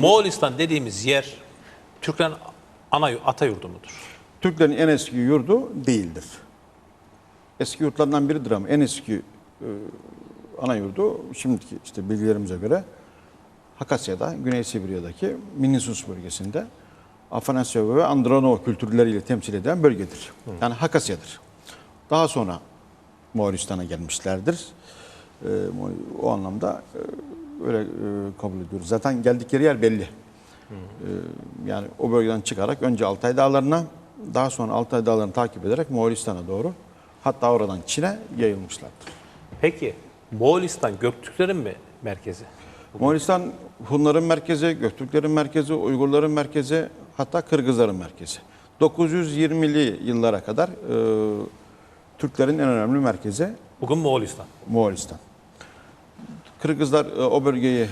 Moğolistan dediğimiz yer Türklerin ana ata yurdu mudur? Türklerin en eski yurdu değildir. Eski yurtlarından biridir ama en eski e, ana yurdu şimdiki işte bilgilerimize göre Hakasya'da, Güney Sibirya'daki Minnesus bölgesinde Afanasya ve Andronov kültürleriyle temsil eden bölgedir. Yani Hakasya'dır. Daha sonra Moğolistan'a gelmişlerdir. E, o anlamda e, öyle e, kabul ediyoruz. Zaten geldikleri yer belli. E, yani o bölgeden çıkarak önce Altay Dağları'na, daha sonra Altay Dağları'nı takip ederek Moğolistan'a doğru, hatta oradan Çin'e yayılmışlardır. Peki Moğolistan Göktürklerin mi merkezi? Moğolistan Hunların merkezi, Göktürklerin merkezi, Uygurların merkezi, hatta Kırgızların merkezi. 920'li yıllara kadar e, Türklerin en önemli merkezi Bugün Moğolistan. Moğolistan. Kırgızlar e, o bölgeyi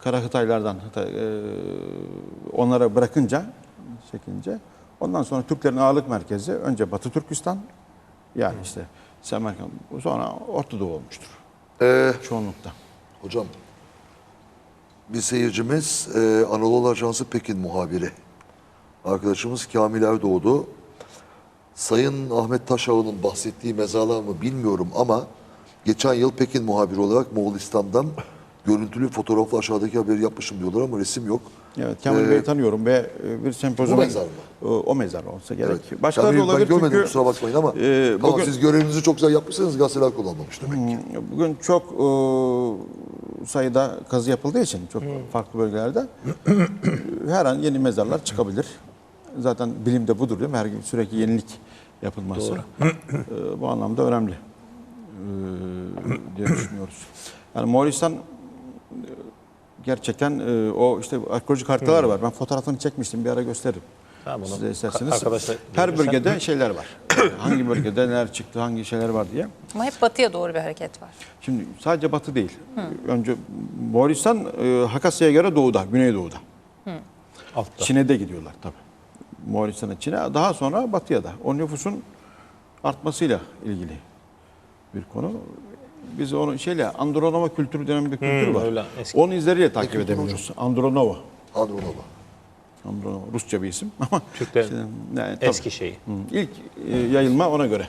Karahıtaylardan Hatay- e, onlara bırakınca, çekince ondan sonra Türklerin ağırlık merkezi önce Batı Türkistan yani işte Semerkant sonra Orta Doğu olmuştur Ee, çoğunlukta. hocam bir seyircimiz e, Anadolu Ajansı Pekin muhabiri. Arkadaşımız Kamil Erdoğdu. Sayın Ahmet Taşaoğlu'nun bahsettiği mezarlar mı bilmiyorum ama geçen yıl Pekin muhabiri olarak Moğolistan'dan görüntülü fotoğrafla aşağıdaki haberi yapmışım diyorlar ama resim yok. Evet Kemal Ee, Bey'i tanıyorum ve e, bir sempozyuma... bu mezar mı? O, o mezar olsa gerek. Evet. Başkaları da Kamil, olabilir ben görmedim çünkü kusura bakmayın ama e, tamam bugün- siz görevinizi çok güzel yapmışsınız gazeteler kullanmamış demek ki. Bugün çok e, sayıda kazı yapıldığı için çok farklı bölgelerde her an yeni mezarlar çıkabilir. Zaten bilimde budur değil mi? Her gün sürekli yenilik yapılması. E, bu anlamda önemli diye düşünüyoruz. Yani Moğolistan gerçekten e, o işte arkeolojik haritalar var. Ben fotoğrafını çekmiştim bir ara gösteririm. Tamam, onu Size isterseniz. arkadaşlar Her görürsen- bölgede şeyler var. hangi bölgede neler çıktı, hangi şeyler var diye. Ama hep batıya doğru bir hareket var. Şimdi sadece batı değil. Önce Moğolistan e, Hakasya'ya göre doğuda, güneydoğuda. Altta. Çin'e de gidiyorlar tabii. Moğolistan'a, Çin'e, daha sonra batıya da. O nüfusun artmasıyla ilgili bir konu. Biz onu şeyle Andronova kültürü denen bir kültür var. öyle eski. Onun izleriyle takip edebiliyoruz. Andronova. Andronova. Andronova Rusça bir isim ama Türklerin işte, yani tabii. eski şeyi. Hı, ilk e, yayılma ona göre.